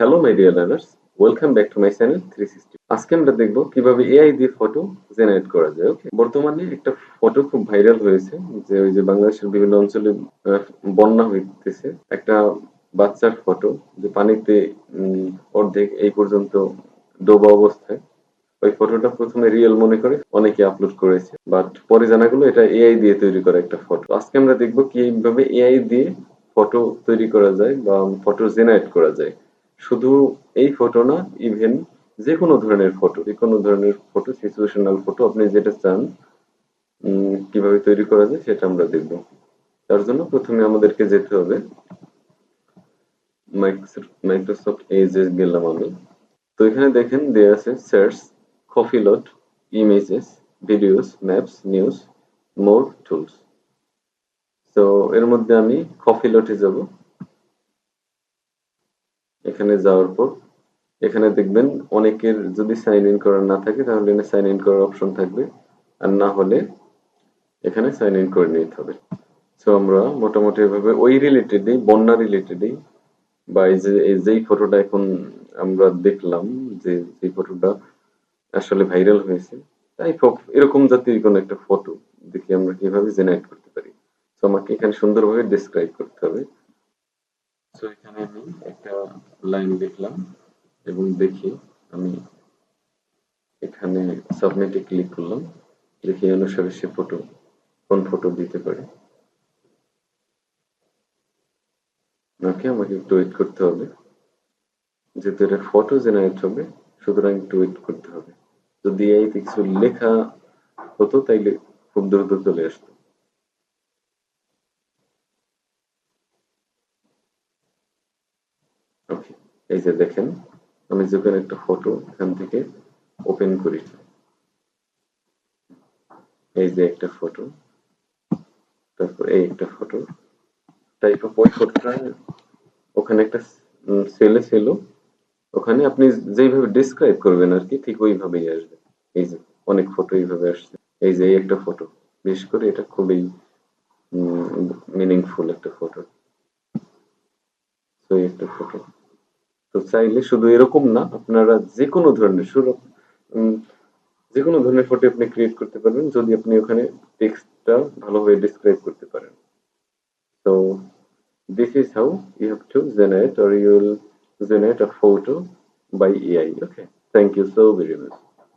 Hello my dear learners welcome back to my channel three sixty আজকে আমরা দেখব কীভাবে এআই দিয়ে ফটো জেনারেট করা যায় ওকে বর্তমানে একটা ফটো খুব ভাইরাল হয়েছে, যে ওই যে বাংলাদেশের বিভিন্ন অঞ্চলে বন্যা হইতেছে। একটা বাচ্চার ফটো যে পানিতে অর্ধেক এই পর্যন্ত ডোবা অবস্থায়। ওই ফটোটা প্রথমে রিয়েল মনে করে অনেকে আপলোড করেছে বাট পরে জানা গেলো এটা এআই দিয়ে তৈরি করা একটা ফটো আজকে আমরা দেখব কীভাবে এআই দিয়ে ফটো তৈরি করা যায় বা ফটো জেনারেট করা যায়। শুধু এই ফটো না ইভেন যে কোনো ধরনের ফটো যে কোনো ধরনের ফটো সিচুয়েশনাল ফটো আপনি যেটা চান কীভাবে তৈরি করা যায় সেটা আমরা দেখব। তার জন্য প্রথমে আমাদেরকে যেতে হবে। মাইক্রোসফট এজে গেলাম আমি। তো এখানে দেখেন দেয়া আছে search Copilot images videos maps news more tools তো এর মধ্যে আমি কফিলটে যাব। এখানে যাওয়ার পর, এখানে দেখবেন অনেকের যদি সাইন ইন করা না থাকে, তাহলে এখানে সাইন ইন করার অপশন থাকবে। আর না হলে এখানে সাইন ইন করে নিতে হবে। সো আমরা মোটামুটি এভাবে ওই রিলেটেডই বন্যা রিলেটেডই বা এই যে, এই যেই ফটোটা এখন আমরা দেখলাম, যে যে ফটোটা আসলে ভাইরাল হয়েছে, তাই এরকম জাতীয় কোনো একটা ফটো দেখি আমরা কীভাবে জেনারেট করতে পারি। তো আমাকে এখানে সুন্দরভাবে ডেসক্রাইব করতে হবে। সো এখানে আমি একটা লাইন লিখলাম এবং দেখি আমি এখানে সাবমিটে ক্লিক করলাম। দেখি অনুসারে সে ফটো কোন ফটো দিতে পারে। ওকে, আমাকে একটু ওয়েট করতে হবে। যেহেতু এটা ফটো জেনারেট হবে, সুতরাং একটু ওয়েট করতে হবে। যদি এই কিছু লেখা হতো, তাইলে খুব দ্রুত চলে আসতো ওকে এই যে দেখেন, আমি যখন একটা ফটো এখান থেকে ওপেন করি। এই যে একটা ফটো তারপর এই একটা ফটো টাইপ অফ ওই ফটোটা ওখানে একটা সেলে ছিল, ওখানে আপনি যেইভাবে ডিসক্রাইব করবেন আর কি, ঠিক ওইভাবেই আসবে। এই যে অনেক ফটো এইভাবে আসছে। এই যে এই একটা ফটো বিশেষ করে এটা খুবই মিনিংফুল একটা ফটো তো এই একটা ফটো তো চাইলে শুধু এরকম না আপনারা যে কোনো ধরনের উম, যে কোনো ধরনের ফটো আপনি ক্রিয়েট করতে পারবেন যদি আপনি ওখানে টেক্সটটা ভালোভাবে ডিসক্রাইব করতে পারেন। তো this is how you have to generate or you generate a photo by AI okay? Thank you so very much.